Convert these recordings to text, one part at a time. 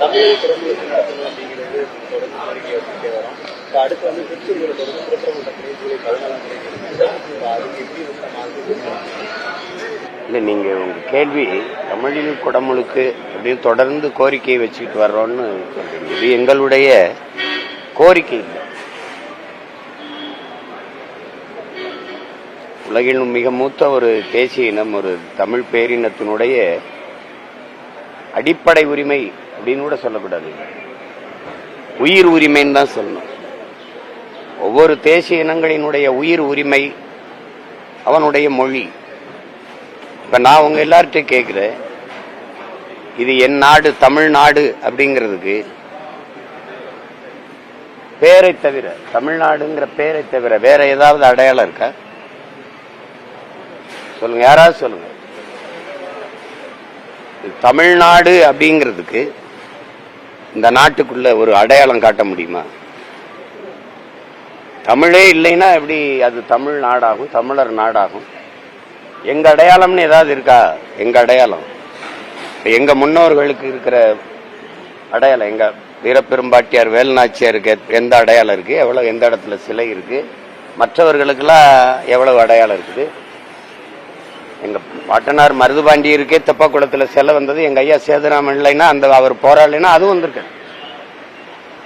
தமிழக குடும்பங்களுக்கு நடத்தணும் அப்படிங்கிறது தொடர்ந்து கோரிக்கை வச்சுட்டே வரோம் இப்போ அடுத்து வந்து தொடர்ந்து ஜூலை பதினாலாம் தேதி அதுக்கு எப்படி வந்து நம்ம இல்லை நீங்கள் உங்கள் கேள்வி தமிழில் குடமுழுக்கு அப்படின்னு தொடர்ந்து கோரிக்கையை வச்சுக்கிட்டு வர்றோம்னு சொல்றீங்க. இது எங்களுடைய கோரிக்கை இல்லை. மிக மூத்த ஒரு தேசிய இனம் ஒரு தமிழ் பேரினத்தினுடைய அடிப்படை உரிமை அப்படின்னு கூட சொல்லக்கூடாது. உயிர் உரிமைன்னு தான் சொல்லணும். ஒவ்வொரு தேசிய இனங்களினுடைய உயிர் உரிமை அவனுடைய மொழி. இப்ப நான் உங்க எல்லார்ட்டையும் கேட்கிறேன் இது என் நாடு தமிழ்நாடு அப்படிங்கிறதுக்கு பேரை தவிர தமிழ்நாடுங்கிற பேரை தவிர வேற ஏதாவது அடையாளம் இருக்கா? சொல்லுங்க யாராவது சொல்லுங்க. இது தமிழ்நாடு அப்படிங்கிறதுக்கு இந்த நாட்டுக்குள்ள ஒரு அடையாளம் காட்ட முடியுமா? தமிழே இல்லைன்னா எப்படி அது தமிழ் நாடாகும் தமிழர் நாடாகும்? எங்க அடையாளம்னு ஏதாவது இருக்கா? எங்க அடையாளம்? எங்க முன்னோர்களுக்கு இருக்கிற அடையாளம் எங்க வீரப்பெரும்பாட்டியார் வேலுநாச்சியாருக்கு எந்த அடையாளம் இருக்கு? எவ்வளவு எந்த இடத்துல சிலை இருக்கு? மற்றவர்களுக்கெல்லாம் எவ்வளவு அடையாளம் இருக்குது? எங்க பாட்டனார் மருதுபாண்டி இருக்கே தெப்பா குளத்துல சிலை வந்தது. எங்க ஐயா சேதுராமன் இல்லைன்னா அந்த அவர் போராடலைன்னா அதுவும் வந்திருக்கு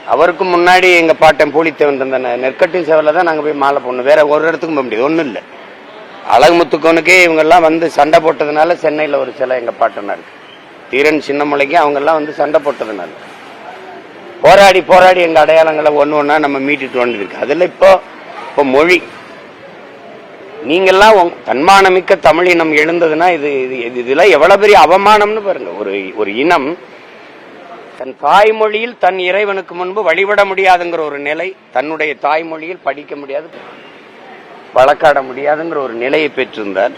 அவருக்கு முன்னாடி எங்க பாட்டன் பூலித்தேவன் தந்த நெ- நெற்கட்டி சேவல தான் நாங்க போய் மாலை போடணும். வேற ஒரு இடத்துக்கும் போக முடியாது ஒண்ணும் இல்லை. அழகுமுத்துக்கோனுக்கே இவங்கெல்லாம் வந்து சண்டை போட்டதுனால சென்னையில் ஒரு சிலை எங்க பாட்டனாருக்கு தீரன் சின்னமலைக்கு அவங்கெல்லாம் வந்து சண்டை போட்டதுனால. போராடி போராடி எங்க அடையாளங்களை ஒன்று ஒன்றா நம்ம மீட்டுட்டு வந்துருக்கு. அதில் இப்போ இப்போ மொழி நீங்கெல்லாம் உங் தன்மானமிக்க தமிழ் இனம் எழுந்ததுன்னா இது இது- இது- இதெல்லாம் எவ்வளவு பெரிய அவமானம்னு பாருங்க. ஒரு ஒரு இனம் தன் தாய்மொழியில் தன் இறைவனுக்கு முன்பு வழிபட முடியாதுங்கிற ஒரு நிலை தன்னுடைய தாய்மொழியில் படிக்க முடியாது வழக்காட முடியாதுங்கிற ஒரு நிலையை பெற்றிருந்தால்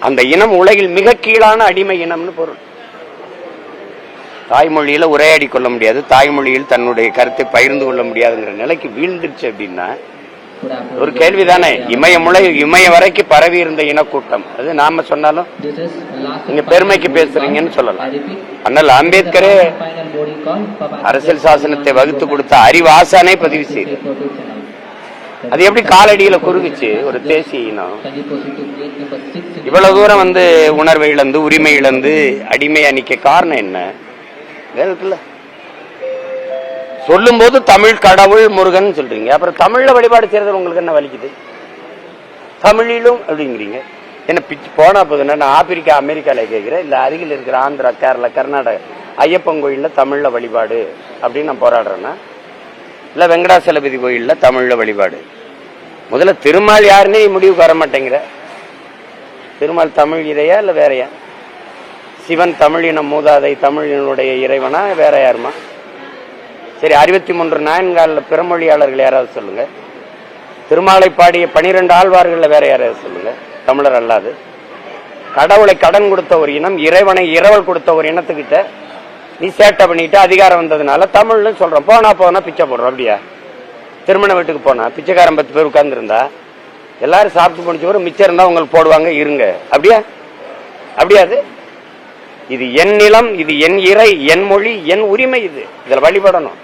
அந்த இனம் உலகில் மிக கீழான அடிமை இனம்னு பொருள். தாய்மொழியில உரையாடி கொள்ள முடியாது தாய்மொழியில் தன்னுடைய கருத்தை பகிர்ந்து கொள்ள முடியாதுங்கிற நிலைக்கு வீழ்ந்துருச்சு அப்படின்னா ஒரு கேள்விதானே? இமயமுலை இமய வரைக்கும் பரவி இருந்த இனக்கூட்டம். அது நாம சொன்னாலும் நீங்க பெருமைக்கு பேசுறீங்கன்னு சொல்லலாம். ஆனால் அம்பேத்கரே அரசியல் சாசனத்தை வகுத்து கொடுத்த அறிவாசானே பதிவு செய்து. அது எப்படி காலடியில குறுகுச்சு? ஒரு தேசிய இனம். இவ்வளவு தூரம் வந்து உணர்வை இழந்து உரிமை இழந்து அடிமையா நிக்க காரணம் என்ன? சொல்லும் சொல்லும்போது தமிழ் கடவுள் முருகன் சொல்றீங்க. அப்புறம் தமிழ்ல வழிபாடு செய்யறது உங்களுக்கு என்ன வலிக்குது? தமிழிலும் அப்படிங்கிறீங்க. என்ன பிச்சு போனா போது நான் ஆப்பிரிக்கா அமெரிக்கால கேட்கிறேன் இல்ல அருகில் இருக்கிற ஆந்திரா கேரளா கர்நாடகா ஐயப்பன் கோயில்ல தமிழ்ல வழிபாடு அப்படின்னு நான் போராடுறேன்னா இல்ல வெங்கடாசலபதி கோயில்ல தமிழ்ல வழிபாடு. முதல்ல திருமால் யாருன்னே முடிவுக்கு வர மாட்டேங்கிற. திருமால் தமிழ் இதையா இல்ல வேறையா? சிவன் தமிழினம் மூதாதை தமிழினுடைய இறைவனா வேற யாருமா? சரி அறுபத்தி மூன்று நாயன்கால பிறமொழியாளர்கள் யாராவது சொல்லுங்க. திருமாலை பாடிய பனிரெண்டு ஆழ்வார்களில் வேற யாராவது சொல்லுங்க. தமிழர் அல்லாது. கடவுளை கடன் கொடுத்த ஒரு இனம் இறைவனை இரவல் கொடுத்த ஒரு இனத்துக்கிட்ட நீ சேட்டை பண்ணிட்டு அதிகாரம் வந்ததுனால தமிழ்னு சொல்றோம். போனா போனா பிச்சை போடுறோம் அப்படியா? திருமண வீட்டுக்கு போனா பிச்சைக்காரன் பத்து பேர் உட்கார்ந்துருந்தா எல்லாரும் சாப்பிட்டு முடிச்ச ஒரு மிச்சம் இருந்தா உங்களுக்கு போடுவாங்க இருங்க. அப்படியா? அப்படியா அது? இது என் நிலம் இது என் இறை என் மொழி என் உரிமை இது. இதுல வழிபடணும்.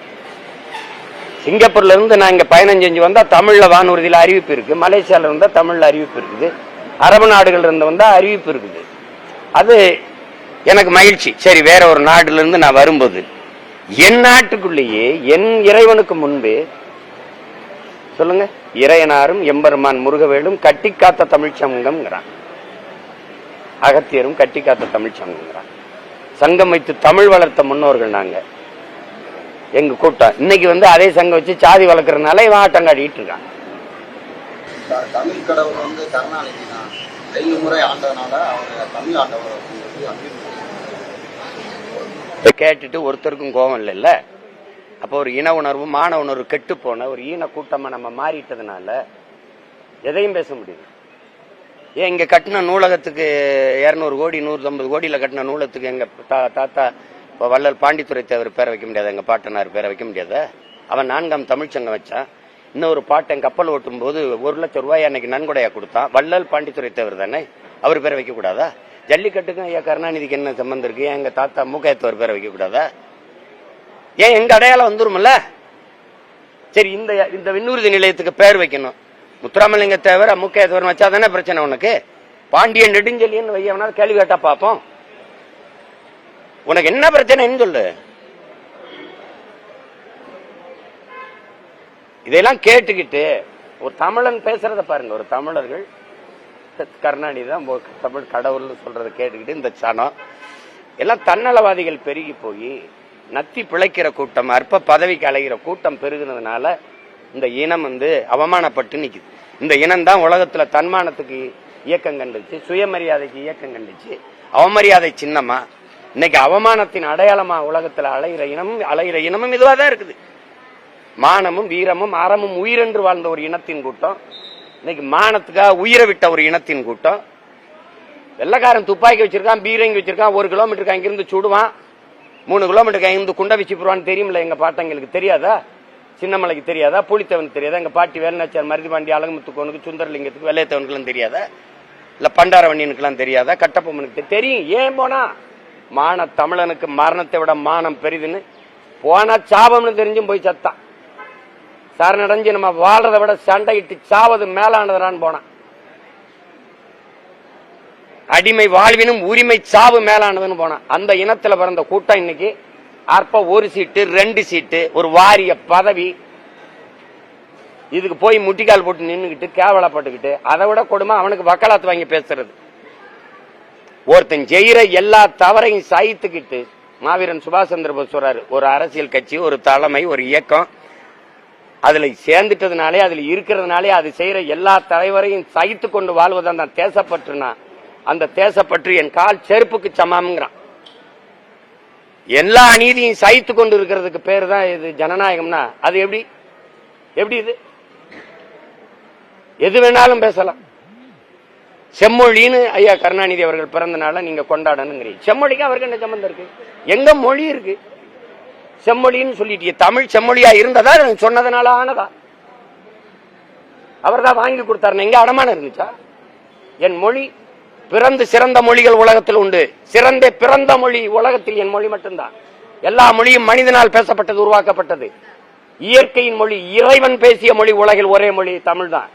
சிங்கப்பூர்ல இருந்து நான் இங்க பயணம் செஞ்சு வந்தா தமிழ்ல வானூர்தியில அறிவிப்பு இருக்கு. மலேசியால இருந்தா தமிழ்ல அறிவிப்பு இருக்குது. அரபு நாடுகள் இருந்து வந்தா அறிவிப்பு இருக்குது. அது எனக்கு மகிழ்ச்சி. சரி வேற ஒரு நாடுல இருந்து நான் வரும்போது என் நாட்டுக்குள்ளேயே என் இறைவனுக்கு முன்பு சொல்லுங்க. இறையனாரும் எம்பெருமான் முருகவேலும் கட்டி காத்த சங்கம்ங்கிறான். அகத்தியரும் கட்டிக்காத்த காத்த சங்கம்ங்கிறான். சங்கம் வைத்து தமிழ் வளர்த்த முன்னோர்கள் நாங்க. எங்க கூட்டம். இன்னைக்கு வந்து அதே சங்கம் வச்சு சாதி வளர்க்கறதுனால இவன் ஆட்டம் காட்டிட்டு இருக்கான் தமிழ் கடவுள் வந்து கருணாநிதி தான் ரெண்டு முறை ஆண்டதுனால அவர் தமிழ் ஆண்டவர் அப்படிங்கிறது அங்கீகரிக்கப்படுது. இதை கேட்டுட்டு ஒருத்தருக்கும் கோபம் இல்லைல்ல? அப்போ ஒரு இன உணர்வு மான உணர்வு கெட்டு போன ஒரு ஈன கூட்டமா நம்ம மாறிட்டதுனால எதையும் பேச முடியுது ஏன் இங்க கட்டின நூலகத்துக்கு இருநூறு கோடி நூறு ஐம்பது கோடியில கட்டின நூலகத்துக்கு எங்க தா- தாத்தா இப்போ வள்ளல் பாண்டித்துறை தேவர் பேரை வைக்க முடியாது எங்க பாட்டனார் பேரை வைக்க முடியாத. அவன் நான்காம் தமிழ்ச்சங்கம் வச்சான். இன்னொரு பாட்டன் கப்பல் ஓட்டும் போது ஒரு லட்சம் ரூபாய் அன்னைக்கு நன்கொடையா கொடுத்தான். வள்ளல் பாண்டித்துறை தேவர் தானே? அவர் பேரை வைக்க கூடாதா? ஜல்லிக்கட்டுக்கும் ஐயா கருணாநிதிக்கு என்ன சம்பந்தம் இருக்கு? ஏன் எங்க தாத்தா மூக்காயத்தவர் பேரை வைக்க கூடாதா? ஏன் எங்க அடையாளம் வந்துருமில்ல சரி இந்த இந்த விண்ணூர்தி நிலையத்துக்கு பேர் வைக்கணும். முத்துராமலிங்க தேவர் மூக்காயத்தவர் வச்சா தானே பிரச்சனை உனக்கு? பாண்டியன் நெடுஞ்செலியன் வையவனா கேள்வி கேட்டா பாப்போம். உனக்கு என்ன பிரச்சனைன்னு சொல்லு. இதெல்லாம் கேட்டுக்கிட்டு ஒரு தமிழன் பேசுறத பாருங்க ஒரு தமிழர்கள். கருணாநிதி தான் தமிழ் கடவுள்னு சொல்றத கேட்டுக்கிட்டு இந்த சனம் எல்லாம் தன்னலவாதிகள் பெருகி போய் நத்தி பிழைக்கிற கூட்டம் அற்ப பதவிக்கு அலைகிற கூட்டம் பெருகினதுனால இந்த இனம் வந்து அவமானப்பட்டு நிற்குது இந்த இனம் தான் உலகத்துல தன்மானத்துக்கு இயக்கம் கண்டுச்சு சுயமரியாதைக்கு இயக்கம் கண்டுச்சு. அவமரியாதை சின்னமா இன்னைக்கு அவமானத்தின் அடையாளமா உலகத்துல அலையிற இனமும் அலையிற இனமும் இதுவா தான் இருக்குது. மானமும் வீரமும் அறமும் உயிரென்று வாழ்ந்த ஒரு இனத்தின் கூட்டம். இன்னைக்கு மானத்துக்காக உயிரை விட்ட ஒரு இனத்தின் கூட்டம். வெள்ளக்காரன் துப்பாக்கி வச்சிருக்கான் பீரங்கி வச்சிருக்கான் ஒரு கிலோமீட்டருக்கு அங்கிருந்து சுடுவான் மூணு கிலோமீட்டருக்கு அங்கிருந்து குண்டை வச்சு போடுவான்னு தெரியுமில்ல எங்க பாட்டங்களுக்கு தெரியாதா? சின்னமலைக்கு தெரியாதா? புலித்தவனுக்கு தெரியாதா? எங்க பாட்டி வேலுநாச்சியார் மருதிபாண்டி அழகுமுத்துக்கோனுக்கு சுந்தரலிங்கத்துக்கு வெள்ளையத்தவனுக்குலாம் தெரியாதா? இல்ல பண்டாரவண்ணியனுக்குலாம் தெரியாதா? கட்டப்பொம்மனுக்கு தெரியும். ஏன் போனா மான தமிழனுக்கு மரணத்தை விட மானம் பெரிதுன்னு. போனா சாபம்னு தெரிஞ்சும் போய் சத்தான். சரணடைஞ்சு நம்ம வாழ்றதை விட சண்டையிட்டு சாவது மேலானதுடான்னு போனான். அடிமை வாழ்வினும் உரிமை சாவு மேலானதுன்னு போனான். அந்த இனத்துல பிறந்த கூட்டம் இன்னைக்கு அற்ப ஒரு சீட்டு ரெண்டு சீட்டு ஒரு வாரிய பதவி. இதுக்கு போய் முட்டிக்கால் போட்டு நின்றுக்கிட்டு கேவலப்பட்டுக்கிட்டு அதை விட கொடுமை அவனுக்கு வக்காலத்து வாங்கி பேசுறது. ஒருத்தன் ஜெயிற எல்லா தவறையும் சாய்த்துக்கிட்டு மாவீரன் சுபாஷ் சந்திர போஸ் சொல்றாரு ஒரு அரசியல் கட்சி ஒரு தலைமை ஒரு இயக்கம் அதுல சேர்ந்துட்டதுனாலே அதுல இருக்கிறதுனாலே அது செய்யற எல்லா தலைவரையும் சகித்து கொண்டு வாழ்வதான் அந்த தேசப்பற்றுனா. அந்த தேசப்பற்று என் கால் செருப்புக்கு சமம்ங்கிறான். எல்லா அநீதியும் சகித்து கொண்டு இருக்கிறதுக்கு பேர் தான் இது ஜனநாயகம்னா? அது எப்படி? எப்படி இது? எது வேணாலும் பேசலாம். செம்மொழின்னு ஐயா கருணாநிதி அவர்கள் பிறந்த நாள நீங்க கொண்டாடணுங்கிறீங்க. செம்மொழிக்கு அவருக்கு என்ன சம்பந்தம் இருக்கு? எங்க மொழி இருக்கு? செம்மொழின்னு சொல்லிட்டீங்க. தமிழ் செம்மொழியா இருந்ததா? சொன்னதுனால ஆனதா அவர் தான் வாங்கி கொடுத்தாரு எங்க அடமானம் இருந்துச்சா? என் மொழி பிறந்து சிறந்த மொழிகள் உலகத்தில் உண்டு. சிறந்த பிறந்த மொழி உலகத்தில் என் மொழி மட்டும்தான். எல்லா மொழியும் மனிதனால் பேசப்பட்டது உருவாக்கப்பட்டது. இயற்கையின் மொழி இறைவன் பேசிய மொழி உலகில் ஒரே மொழி தமிழ் தான்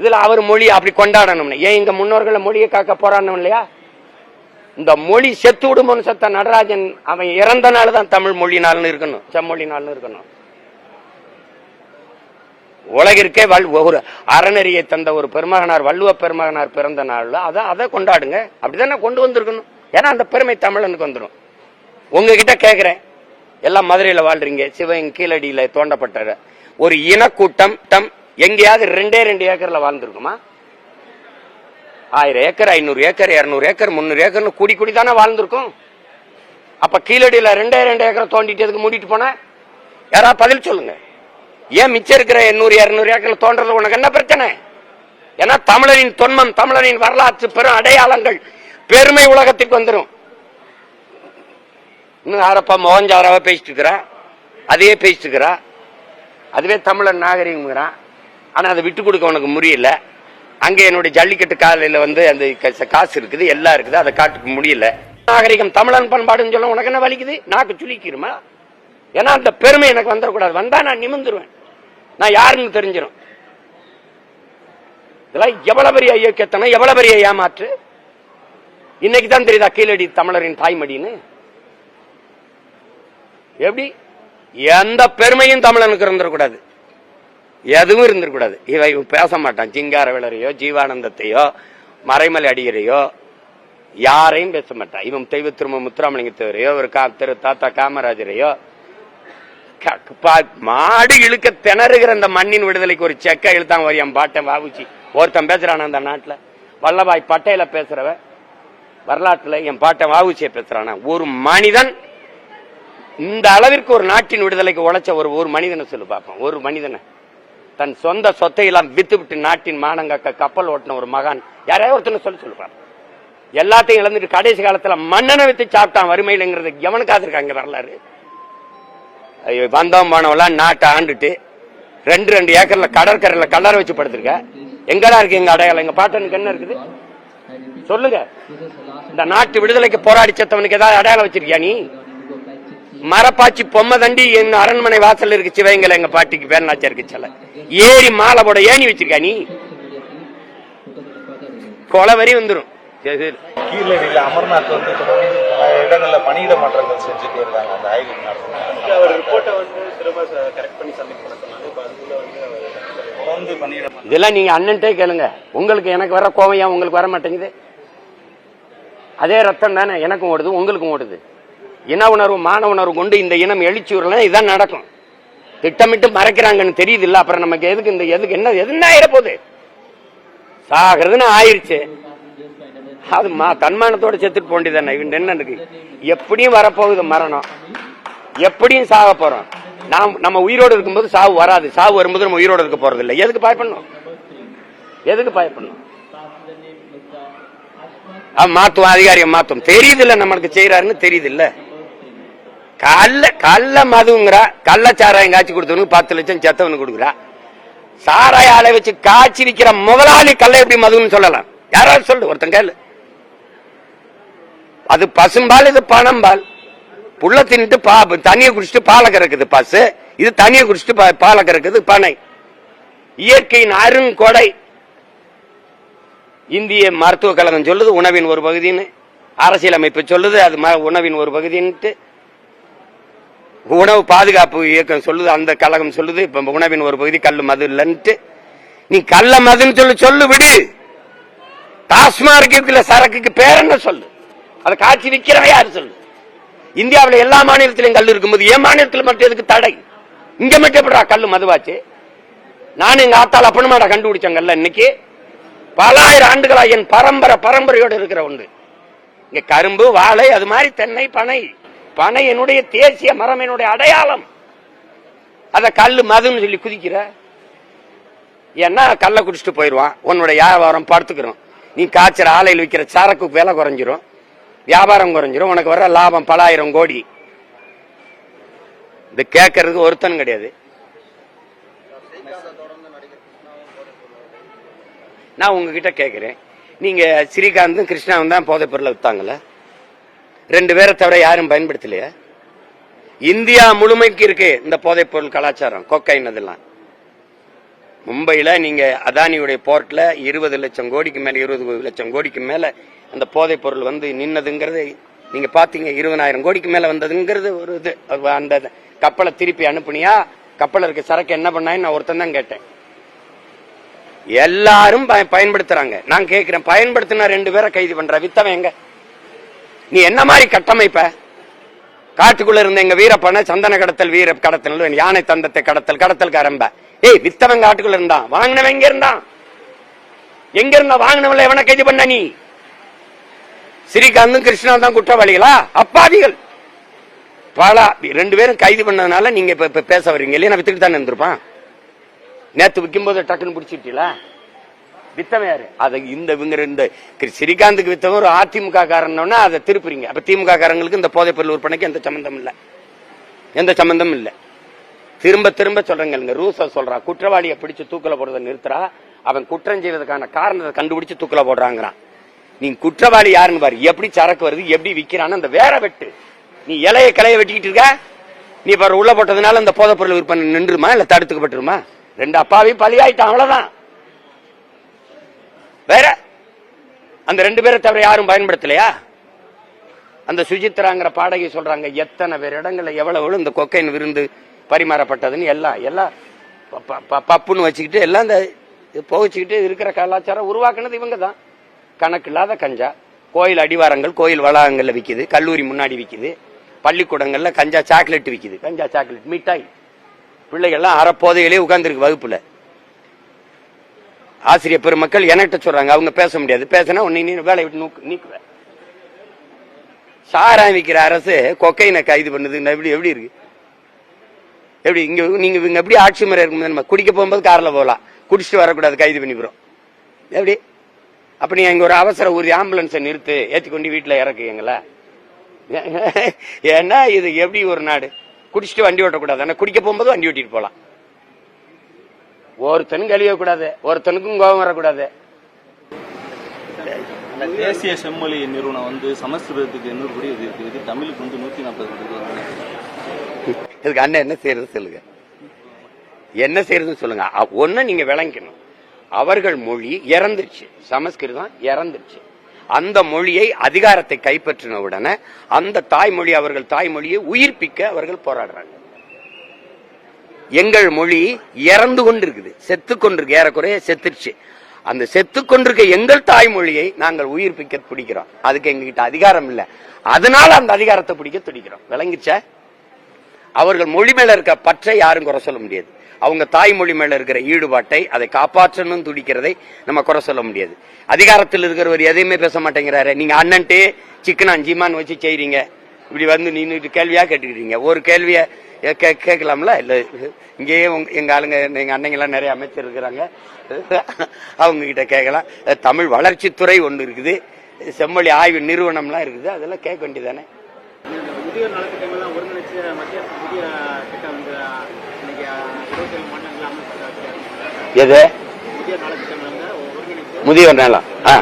இதுல அவர் மொழி அப்படி கொண்டாடணும் ஏன் இங்க முன்னோர்களை மொழியை காக்க போராடணும் இல்லையா? இந்த மொழி செத்து விடுமோன்னு செத்த நடராஜன் அவன் இறந்த நாள் தான் தமிழ் மொழி நாள்னு இருக்கணும் செம்மொழி நாள்னு இருக்கணும். உலகிற்கே வல் ஒரு அறநெறியை தந்த ஒரு பெருமகனார் வள்ளுவ பெருமகனார் பிறந்த நாள்ல அதை அதை கொண்டாடுங்க. அப்படிதானே கொண்டு வந்திருக்கணும். ஏன்னா அந்த பெருமை தமிழனுக்கு வந்துடும் உங்ககிட்ட கேட்கிறேன் எல்லாம் மதுரையில வாழ்றீங்க. சிவன் கீழடியில தோண்டப்பட்ட ஒரு இனக்கூட்டம் டம் எங்கேயாவது ரெண்டே ரெண்டு ஏக்கர்ல வாழ்ந்துருக்குமா? ஆயிரம் ஏக்கர் ஐநூறு ஏக்கர் இருநூறு ஏக்கர் முந்நூறு ஏக்கர்னு கூடி கூடி தானே வாழ்ந்துருக்கும். அப்ப கீழடியில ரெண்டே ரெண்டு ஏக்கர் தோண்டிட்டு எதுக்கு மூடிட்டு போன? யாராவது பதில் சொல்லுங்க. ஏன் மிச்சம் இருக்கிற எண்ணூறு இருநூறு ஏக்கர் தோன்றது உனக்கு என்ன பிரச்சனை? ஏன்னா தமிழரின் தொன்மம் தமிழரின் வரலாற்று பெரும் அடையாளங்கள் பெருமை உலகத்துக்கு வந்துடும் இன்னும் யாரப்பா மோகஞ்சாராவ பேசிட்டு இருக்கிறா? அதே பேசிட்டு இருக்கிறா? அதுவே தமிழன் நாகரிகம்ங்கிறான் ஆனா அதை விட்டு கொடுக்க உனக்கு முடியல. அங்கே என்னுடைய ஜல்லிக்கட்டு காலையில் வந்து அந்த க- காசு இருக்குது எல்லாம் இருக்குது அதை காட்டுக்க முடியல. நாகரிகம் தமிழன் பண்பாடுன்னு சொல்ல உனக்கு என்ன வலிக்குது? நாக்கு சுழிக்கிறோமா ஏன்னா அந்த பெருமை எனக்கு வந்துடக்கூடாது. வந்தா நான் நிமிந்துருவேன் நான் யாருன்னு தெரிஞ்சிடும் இதெல்லாம் எவ்வளவு பெரிய இயக்கத்தனை எவ்வளவு பெரிய ஏமாற்று? இன்னைக்கு தான் தெரியுதா கீழடி தமிழரின் தாய்மடின்னு? எப்படி? எந்த பெருமையும் தமிழனுக்கு இருந்துடக்கூடாது எதுவும் இருந்துடக்கூடாது இவை பேச மாட்டான். சிங்கார விளரையோ ஜீவானந்தத்தையோ மறைமலை அடிகரையோ யாரையும் பேச மாட்டான். இவன் தெய்வ திரும்ப முத்துராமலிங்கத்தவரையோ ஒரு கா திரு தாத்தா காமராஜரையோ மாடு இழுக்க திணறுகிற அந்த மண்ணின் விடுதலைக்கு ஒரு செக்க இழுத்தான் வரி என் பாட்டன் வாவுச்சி. ஒருத்தன் பேசுறான் அந்த நாட்டுல? வல்லபாய் பட்டேல பேசுறவ வரலாற்றுல என் பாட்டன் வாவுச்சியை பேசுறானா? ஒரு மனிதன் இந்த அளவிற்கு ஒரு நாட்டின் விடுதலைக்கு உழைச்ச ஒரு ஒரு மனிதனை சொல்லு பார்ப்போம் ஒரு மனிதனை. தன் சொந்த சொத்தை எல்லாம் வித்து விட்டு நாட்டின் மானங்காக்க கப்பல் ஓட்டின ஒரு மகான். யாரையாவது ஒருத்தனை சொல்லி சொல்லுவார் எல்லாத்தையும் இழந்துட்டு கடைசி காலத்துல மண்ணனை வித்து சாப்பிட்டான் வறுமையிலங்கிறது எவனுக்காக இருக்காங்க வரலாறு? வந்தோம் போனவெல்லாம் நாட்டை ஆண்டுட்டு ரெண்டு ரெண்டு ஏக்கர்ல கடற்கரையில கல்லறை வச்சு படுத்திருக்க. எங்கடா இருக்கு எங்க அடையாளம்? எங்க பாட்டனுக்கு என்ன இருக்குது? சொல்லுங்க. இந்த நாட்டு விடுதலைக்கு போராடி செத்தவனுக்கு ஏதாவது அடையாளம் வச்சிருக்கியா நீ? மரப்பாச்சி பொம்மை தண்டி என் அரண்மனை வாசல் இருக்கு சிவகங்கல எங்க பாட்டிக்கு பேரனாச்சாருக்கு சில. ஏறி மாலை போட ஏணி வச்சிருக்கா நீ? கொலை வரி வந்துடும் கீழடியில் அமர்நாத் வந்து இடங்கள்ல பணியிட மாற்றங்கள் செஞ்சுட்டே இருக்காங்க அந்த ஆய்வு நடத்துனாங்க. அவர் ரிப்போர்ட்டை வந்து திரும்ப கரெக்ட் பண்ணி சப்மிட் பண்ண சொன்னாங்க இப்போ அதுக்குள்ள வந்து அவர் தொடர்ந்து பணியிட மாற்றம் இதெல்லாம் நீங்க அண்ணன்ட்டே கேளுங்க. உங்களுக்கு எனக்கு வர கோவம் ஏன் உங்களுக்கு வர மாட்டேங்குது? அதே ரத்தம் தானே எனக்கும் ஓடுது உங்களுக்கும் ஓடுது. இன உணர்வு மான உணர்வு கொண்டு இந்த இனம் எழுச்சி வரலாம் இதான் நடக்கும். திட்டமிட்டு மறைக்கிறாங்கன்னு தெரியுது இல்ல அப்புறம் நமக்கு எதுக்கு இந்த எதுக்கு என்ன எது என்ன ஆயிட போகுது. சாகிறதுன்னு ஆயிருச்சு. அது மா தன்மானத்தோட செத்துட்டு போண்டிதானே இவன் என்ன இருக்கு? எப்படியும் வரப்போகுது மரணம். எப்படியும் சாக போறோம். நாம் நம்ம உயிரோடு இருக்கும்போது சாவு வராது. சாவு வரும்போது நம்ம உயிரோடு இருக்க போறது இல்லை. எதுக்கு பயப்படணும் எதுக்கு பயப்படணும் மாத்தும் அதிகாரியை மாத்தும் தெரியுது இல்ல நம்மளுக்கு செய்யறாருன்னு தெரியுது இல்ல கல்ல கல்ல மதுங்கிறா கள்ளச்சாராயம் காய்ச்சி கொடுத்தவனுக்கு பத்து லட்சம் செத்தவனுக்கு கொடுக்குறா. சாராய ஆலை வச்சு காய்ச்சி நிக்கிற முதலாளி கல்ல எப்படி மதுன்னு சொல்லலாம்? யாராவது சொல்லு. ஒருத்தன் கேளு. அது பசும்பால் இது பணம்பால் புள்ள தின்னுட்டு பா தண்ணியை குடிச்சிட்டு பாலை கறக்குது பசு. இது தண்ணியை குடிச்சிட்டு பா- பாலை கறக்குது பனை. இயற்கையின் அருங்கொடை. இந்திய மருத்துவ கழகம் சொல்லுது உணவின் ஒரு பகுதின்னு. அரசியலமைப்பு சொல்லுது அது ம- உணவின் ஒரு பகுதின்ட்டு உணவு பாதுகாப்பு இயக்கம் சொல்லுது அந்த கழகம் சொல்லுது இப்ப உணவின் ஒரு பகுதி கல்லு மது இல்லைன்ட்டு. நீ கள்ள மதுன்னு சொல்லி சொல்லு விடு டாஸ்மார்க் சரக்குக்கு பேர் என்ன சொல்லு. அதை காட்சி விக்கிறவன் யாரு சொல்லு? இந்தியாவில் எல்லா மாநிலத்திலும் கல் இருக்கும்போது என் மாநிலத்தில் மட்டும் எதுக்கு தடை? இங்க மட்டும் எப்படிடா கல் மதுவாச்சு? நான் எங்க ஆத்தால் அப்பனுமாடா கண்டுபிடிச்சங்கல்ல இன்னைக்கு. பல ஆயிரம் ஆண்டுகளா என் பரம்பரை பரம்பரையோடு இருக்கிற ஒன்று. இங்க கரும்பு வாழை அது மாதிரி தென்னை பனை. பனை என்னுடைய தேசிய மரம் என்னுடைய அடையாளம். அத கல் மதுன்னு சொல்லி குதிக்கிற. ஏன்னா கல்லை குடிச்சிட்டு போயிடுவான் உன்னோட வியாபாரம் படுத்துக்கிறோம். நீ காய்ச்சற ஆலையில் விற்கிற சரக்கு விலை குறைஞ்சிரும். வியாபாரம் குறைஞ்சிரும். உனக்கு வர லாபம் பல ஆயிரம் கோடி. இது கேட்கறதுக்கு ஒருத்தன் கிடையாது. நான் உங்ககிட்ட கேட்கிறேன். நீங்க ஸ்ரீகாந்தும் கிருஷ்ணாவும் தான் போதைப் பொருளை வித்தாங்கல்ல? ரெண்டு பேரை தவிர யாரும் பயன்படுத்தலையா? இந்தியா முழுமைக்கு இருக்கு இந்த போதைப் பொருள் கலாச்சாரம் கொக்கைன் அதெல்லாம். மும்பையில நீங்க அதானியுடைய போர்ட்ல இருபது லட்சம் கோடிக்கு மேல இருபது லட்சம் கோடிக்கு மேல அந்த போதைப் பொருள் வந்து நின்னதுங்கிறது நீங்க பாத்தீங்க இருபதாயிரம் கோடிக்கு மேல வந்ததுங்கிறது ஒரு இது. அந்த கப்பலை திருப்பி அனுப்புனியா? கப்பல் இருக்க சரக்கு என்ன பண்ணான்னு நான் ஒருத்தன் தான் கேட்டேன். எல்லாரும் பயன்படுத்துறாங்க. நான் கேட்கிறேன் பயன்படுத்தின ரெண்டு பேரை கைது பண்ற. வித்தவன் எங்க? நீ என்ன மாதிரி கட்டமைப்ப? காட்டுக்குள்ள இருந்த எங்க வீரப்பன சந்தன கடத்தல் வீர கடத்தல் யானை தந்தத்தை கடத்தல் கடத்தல் கரம்ப ஏய் வித்தவன் காட்டுக்குள்ள இருந்தான். வாங்கினவன் எங்க இருந்தான். எங்க இருந்தா வாங்கினவன் எவனை கைது பண்ண நீ? ஸ்ரீகாந்தும் கிருஷ்ணா தான் குற்றவாளிகளா? அப்பாதிகள் பல ரெண்டு பேரும் கைது பண்ணதுனால நீங்க இப்ப இப்ப பேச வர்றீங்க இல்லையா? நான் வித்துட்டு தானே இருந்திருப்பான். நேத்து விற்கும் போது டக்குன்னு பிடிச்சிட்டீங்களா வித்தவன் யாரு? அதை இந்த இவங்க இந்த ஸ்ரீகாந்துக்கு வித்தவன் ஒரு அதிமுக காரன்னா அதை திருப்புறீங்க. அப்ப திமுக காரங்களுக்கு இந்த போதைப் பொருள் விற்பனைக்கு எந்த சம்பந்தம் இல்ல. எந்த சம்பந்தமும் இல்ல. திரும்ப திரும்ப சொல்றேங்க ரூச சொல்றா குற்றவாளியை பிடிச்சு தூக்கில போடுறதை நிறுத்துறா. அவன் குற்றம் செய்வதற்கான காரணத்தை கண்டுபிடிச்சு தூக்கில போடுறாங்கிறான். நீ குற்றவாளி யாருன்னு பாரு. எப்படி சரக்கு வருது எப்படி விக்கிறான்னு அந்த வேற வெட்டு. நீ இலைய கிளைய வெட்டிக்கிட்டு இருக்க? நீ பாரு உள்ள போட்டதுனால அந்த போதைப் பொருள் விற்பனை நின்றுமா இல்ல தடுத்துக்கப்பட்டுருமா? ரெண்டு அப்பாவையும் பலியாயிட்டான் அவ்வளவுதான். வேற? அந்த ரெண்டு பேரை தவிர யாரும் பயன்படுத்தலையா? அந்த சுஜித்ராங்கிற பாடகி சொல்றாங்க எத்தனை பேர் இடங்கள்ல எவ்வளவு இந்த கொக்கைன் விருந்து பரிமாறப்பட்டதுன்னு எல்லாம் எல்லாம் ப- ப- ப- பப்புன்னு வச்சுக்கிட்டு எல்லாம் இந்த புகைச்சுக்கிட்டு இருக்கிற கலாச்சாரம் உருவாக்குனது இவங்க தான் கணக்கு இல்லாத கஞ்சா. கோயில் அடிவாரங்கள் கோயில் வளாகங்களில் விற்கிது கல்லூரி முன்னாடி விற்கிது பள்ளிக்கூடங்களில் கஞ்சா சாக்லேட் விற்கிது கஞ்சா சாக்லேட் மிட்டாய். பிள்ளைகள்லாம் அறப்போதையிலே உட்கார்ந்துருக்கு வகுப்பில். ஆசிரியர் பெருமக்கள் என்கிட்ட சொல்றாங்க அவங்க பேச முடியாது. பேசினா உன்னை நீ வேலை விட்டு நூக்கு- நீக்குவேன் சாராயம் விற்கிற அரசு கொக்கையினை கைது பண்ணுது. எப்படி எப்படி இருக்கு? எப்படி இங்க நீங்க இவங்க எப்படி ஆட்சி முறை இருக்கும் நம்ம குடிக்க போகும்போது காரில் போகலாம். குடிச்சிட்டு வரக்கூடாது கைது பண்ணிக்கிறோம். எப்படி? அப்ப நீ அங்க ஒரு அவசர ஊர்தி ஆம்புலன்ஸை நிறுத்து ஏத்தி கொண்டு வீட்டுல இறக்குங்களா ஏன்னா இது எப்படி ஒரு நாடு? குடிச்சிட்டு வண்டி ஓட்டக்கூடாது. ஆனா குடிக்க போகும்போது வண்டி ஓட்டிட்டு போலாம். ஒருத்தனும் கழிய கூடாது. ஒருத்தனுக்கும் கோபம் வரக்கூடாது. தேசிய செம்மொழி நிறுவனம் வந்து சமஸ்கிருதத்துக்கு எண்ணூறு கோடி ஒதுக்கி இருக்கு. தமிழுக்கு வந்து நூத்தி நாற்பது இதுக்கு அண்ணன் என்ன செய்யறது சொல்லுங்க. என்ன செய்யறதுன்னு சொல்லுங்க. ஒண்ணு நீங்க விளங்கணும். அவர்கள் மொழி இறந்துருச்சு. சமஸ்கிருதம் இறந்துருச்சு. அந்த மொழியை அதிகாரத்தை கைப்பற்றின உடனே அந்த தாய்மொழி அவர்கள் தாய்மொழியை உயிர்ப்பிக்க அவர்கள் போராடுறாங்க. எங்கள் மொழி இறந்து கொண்டிருக்குது. செத்து கொண்டிருக்கு. ஏறக்குறைய செத்துருச்சு. அந்த செத்து கொண்டிருக்க எங்கள் தாய்மொழியை நாங்கள் உயிர்ப்பிக்க பிடிக்கிறோம். அதுக்கு எங்ககிட்ட அதிகாரம் இல்ல. அதனால அந்த அதிகாரத்தை பிடிக்க துடிக்கிறோம். விளங்கிச்சா? அவர்கள் மொழி மேல இருக்க பற்றை யாரும் குறை சொல்ல முடியாது. அவங்க தாய்மொழி மேல இருக்கிற ஈடுபாட்டை அதை காப்பாற்றணும் துடிக்கிறதை நம்ம குறை சொல்ல முடியாது. அதிகாரத்தில் இருக்கிறவர் எதையுமே பேச மாட்டேங்கிறாரு. நீங்க அண்ணன்ட்டு சிக்கன் ஜிமான் வச்சு செய்றீங்க. இப்படி வந்து நின்னுட்டு கேள்வியா கேட்டுக்கிறீங்க ஒரு கேள்விய கே- கேட்கலாம்ல? இல்ல இங்கேயே உங்க- எங்க ஆளுங்க எங்க அன்னைங்கெல்லாம் நிறைய அமைச்சர் இருக்கிறாங்க. அவங்க கிட்ட கேட்கலாம் தமிழ் வளர்ச்சித்துறை ஒன்று இருக்குது. செம்மொழி ஆய்வு நிறுவனம்லாம் இருக்குது. அதெல்லாம் கேட்க வேண்டியதானே? முதியோர் நலத்திட்டங்கள்லாம் ஒருங்கிணைச்சு மத்திய புதிய திட்டம் வந்து இன்னைக்கு இருபத்தி ஏழு மாநிலங்கள் அமல்படுத்த எது? முதியோர் நலம் ஆ.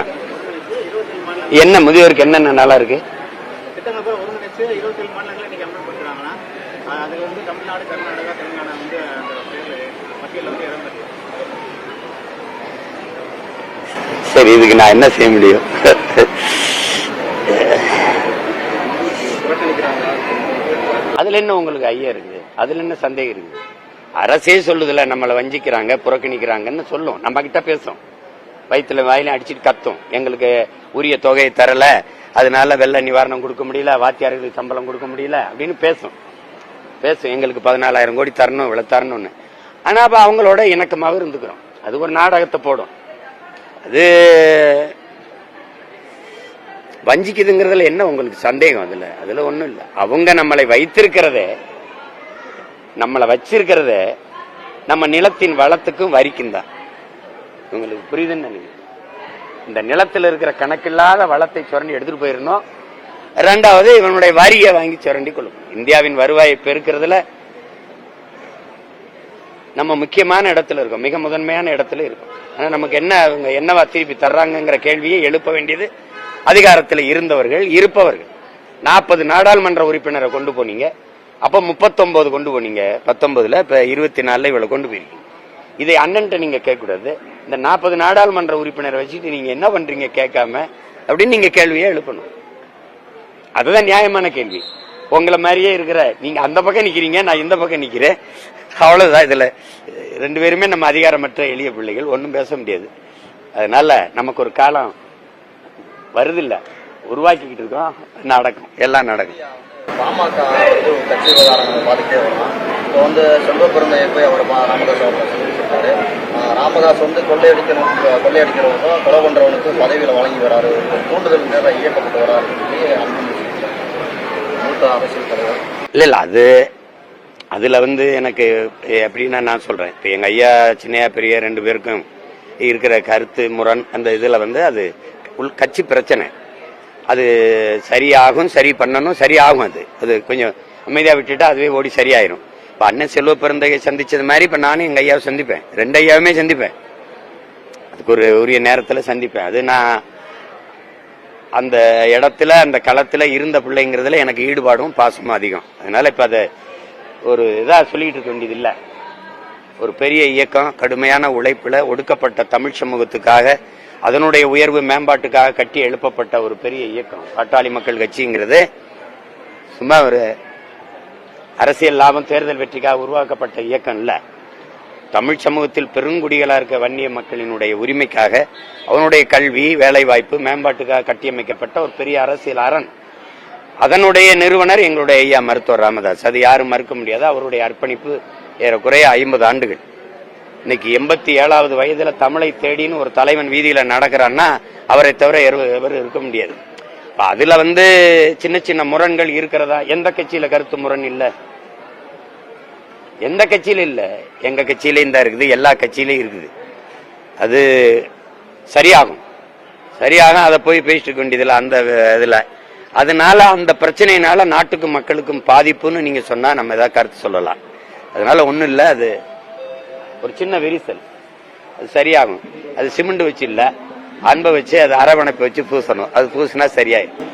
என்ன முதியோருக்கு என்னென்ன நல்லா இருக்கு? சரி இதுக்கு நான் என்ன செய்ய முடியும்? அதுல என்ன உங்களுக்கு ஐயா இருக்குது? அதுல என்ன சந்தேகம் இருக்குது? அரசே சொல்லுதுல நம்மளை வஞ்சிக்கிறாங்க புறக்கணிக்கிறாங்கன்னு சொல்லும். நம்ம கிட்ட பேசும். வயிற்றுல வாயில அடிச்சுட்டு கத்தும். எங்களுக்கு உரிய தொகையை தரல. அதனால வெள்ள நிவாரணம் கொடுக்க முடியல வாத்தியார்களுக்கு சம்பளம் கொடுக்க முடியல அப்படின்னு பேசும். பேசும். எங்களுக்கு பதினாலாயிரம் கோடி தரணும் இவ்வளவு தரணும்னு ஆனா அப்ப அவங்களோட இணக்கமாக இருந்துக்கிறோம். அது ஒரு நாடகத்தை போடும். அது வஞ்சிக்குதுங்கிறதுல என்ன உங்களுக்கு சந்தேகம் அதுல? அதுல ஒண்ணும் இல்லை. அவங்க நம்மளை வைத்திருக்கிறதே நம்மளை வச்சிருக்கிறத நம்ம நிலத்தின் வளத்துக்கும் வரிக்கும் தான் உங்களுக்கு புரியுதுன்னு நினைக்கிறேன். இந்த நிலத்தில் இருக்கிற கணக்கில்லாத வளத்தை சுரண்டி எடுத்துட்டு போயிருந்தோம் ரெண்டாவது இவனுடைய வரியை வாங்கி சுரண்டி கொள்ளும். இந்தியாவின் வருவாயை பெருக்கிறதுல நம்ம முக்கியமான இடத்துல இருக்கோம். மிக முதன்மையான இடத்துல இருக்கோம். ஆனா நமக்கு என்ன அவங்க என்னவா திருப்பி தர்றாங்கங்கிற கேள்வியை எழுப்ப வேண்டியது அதிகாரத்தில் இருந்தவர்கள் இருப்பவர்கள். நாற்பது நாடாளுமன்ற உறுப்பினரை கொண்டு போனீங்க. அப்ப முப்பத்தொன்பது கொண்டு போனீங்க பத்தொன்பதுல இப்ப இருபத்தி நாலுல இவ்வளவு கொண்டு போயிருக்கீங்க. இதை அண்ணன்ட்ட நீங்க கேட்க கூடாது இந்த நாற்பது நாடாளுமன்ற உறுப்பினரை வச்சுட்டு நீங்க என்ன பண்றீங்க கேட்காம அப்படின்னு நீங்க கேள்வியை எழுப்பணும். அதுதான் நியாயமான கேள்வி. உங்களை மாதிரியே இருக்கிற நீங்க அந்த பக்கம் நிக்கிறீங்க நான் இந்த பக்கம் நிக்கிறேன். அவ்வளவுதான் இதுல. ரெண்டு பேருமே நம்ம அதிகாரமற்ற எளிய பிள்ளைகள் ஒன்றும் பேச முடியாது. அதனால நமக்கு ஒரு காலம் வருதில்ல. உருவாக்கிக்கிட்டு இருக்கோம் நடக்கும் எல்லாம் நடக்கும். பாமக கட்சி விவகாரங்களை பார்த்துட்டே வரலாம். இப்போ வந்து செல்வ பெருந்தையை போய் அவர் ராமதாஸ் அவர்கள் ராமதாஸ் வந்து கொள்ளையடிக்கணும் கொள்ளையடிக்கிறவனுக்கும் கொலை பண்றவனுக்கும் பதவியில் வழங்கி வராரு. தூண்டுதல் நேரம் இயக்கப்பட்டு வராரு மூத்த அரசியல் தலைவர். இல்ல இல்ல அது அதுல வந்து எனக்கு எப்படின்னா நான் சொல்றேன். இப்ப எங்க ஐயா சின்னையா பெரிய ரெண்டு பேருக்கும் இருக்கிற கருத்து முரண் அந்த இதுல வந்து அது உள் கட்சி பிரச்சனை. அது சரியாகும் சரி பண்ணணும் சரியாகும் அது. அது கொஞ்சம் அமைதியாக விட்டுட்டா அதுவே ஓடி சரியாயிரும். இப்போ அண்ணன் செல்வ பிறந்தையை சந்திச்சது மாதிரி இப்போ நானும் எங்கள் ஐயாவை சந்திப்பேன். ரெண்டு ஐயாவுமே சந்திப்பேன். அதுக்கு ஒரு உரிய நேரத்தில் சந்திப்பேன். அது நான் அந்த இடத்துல அந்த களத்தில் இருந்த பிள்ளைங்கிறதுல எனக்கு ஈடுபாடும் பாசமும் அதிகம். அதனால இப்போ அதை ஒரு இதாக சொல்லிட்டு இருக்க வேண்டியது இல்லை ஒரு பெரிய இயக்கம் கடுமையான உழைப்பில் ஒடுக்கப்பட்ட தமிழ் சமூகத்துக்காக அதனுடைய உயர்வு மேம்பாட்டுக்காக கட்டி எழுப்பப்பட்ட ஒரு பெரிய இயக்கம் பாட்டாளி மக்கள் கட்சிங்கிறது. சும்மா ஒரு அரசியல் லாபம் தேர்தல் வெற்றிக்காக உருவாக்கப்பட்ட இயக்கம் இல்ல. தமிழ் சமூகத்தில் பெருங்குடிகளாக இருக்க வன்னிய மக்களினுடைய உரிமைக்காக அவனுடைய கல்வி வேலைவாய்ப்பு மேம்பாட்டுக்காக கட்டியமைக்கப்பட்ட ஒரு பெரிய அரசியல் அரண். அதனுடைய நிறுவனர் எங்களுடைய ஐயா மருத்துவர் ராமதாஸ். அது யாரும் மறுக்க முடியாது. அவருடைய அர்ப்பணிப்பு ஏறக்குறைய ஐம்பது ஆண்டுகள். இன்னைக்கு எண்பத்தி ஏழாவது வயதுல தமிழை தேடின்னு ஒரு தலைவன் வீதியில நடக்கிறான்னா அவரை தவிர எரு- இருக்க முடியாது. அதுல வந்து சின்ன சின்ன முரண்கள் இருக்கிறதா? எந்த கட்சியில கருத்து முரண் இல்ல? எந்த கட்சியில இல்ல? எங்க கட்சியிலையும் தான் இருக்குது எல்லா கட்சியிலையும் இருக்குது. அது சரியாகும். சரியாக அதை போய் பேசிட்டு இருக்க வேண்டியதில்ல அந்த இதுல. அதனால அந்த பிரச்சனையினால நாட்டுக்கும் மக்களுக்கும் பாதிப்புன்னு நீங்க சொன்னா நம்ம ஏதாவது கருத்து சொல்லலாம். அதனால ஒன்றும் இல்லை அது ஒரு சின்ன விரிசல். அது சரியாகும். அது சிமெண்ட் வச்சு இல்லை. அன்பை வச்சு அது அரவணைப்பை வச்சு பூசணும். அது பூசினா சரியாயிடும்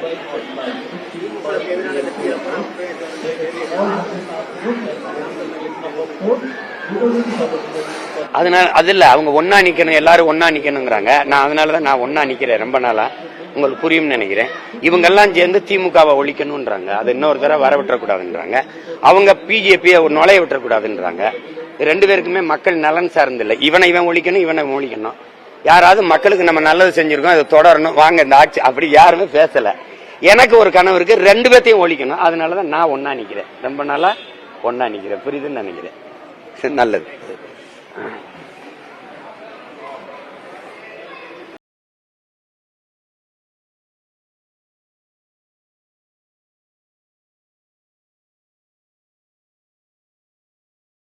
அதனால அது இல்ல அவங்க ஒன்னா நிக்கணும் எல்லாரும் ஒன்னா நிக்கணுங்கிறாங்க. நான் அதனாலதான் நான் ஒன்னா நிக்கிறேன் ரொம்ப நாளா. உங்களுக்கு புரியும்னு நினைக்கிறேன். இவங்க எல்லாம் சேர்ந்து திமுகவை ஒழிக்கணும்ன்றாங்க. அது இன்னொரு தடவை வர விட்டுறக்கூடாதுன்றாங்க அவங்க பிஜேபியை நுழைய விட்டுறக்கூடாதுன்றாங்க ரெண்டு பேருக்குமே மக்கள் நலன் சார்ந்தில்லை இவனை இவன் ஒழிக்கணும் இவனை ஒழிக்கணும். யாராவது மக்களுக்கு நம்ம நல்லது செஞ்சிருக்கோம் அதை தொடரணும். வாங்க இந்த ஆட்சி அப்படி யாருமே பேசல. எனக்கு ஒரு கனவு இருக்கு ரெண்டு பேர்த்தையும் ஒழிக்கணும். அதனாலதான் நான் ஒன்னா நிக்கிறேன். ரொம்ப நாளா ஒன்னா நிக்கிறேன். புரியுதுன்னு நினைக்கிறேன். நல்லது. Thank you.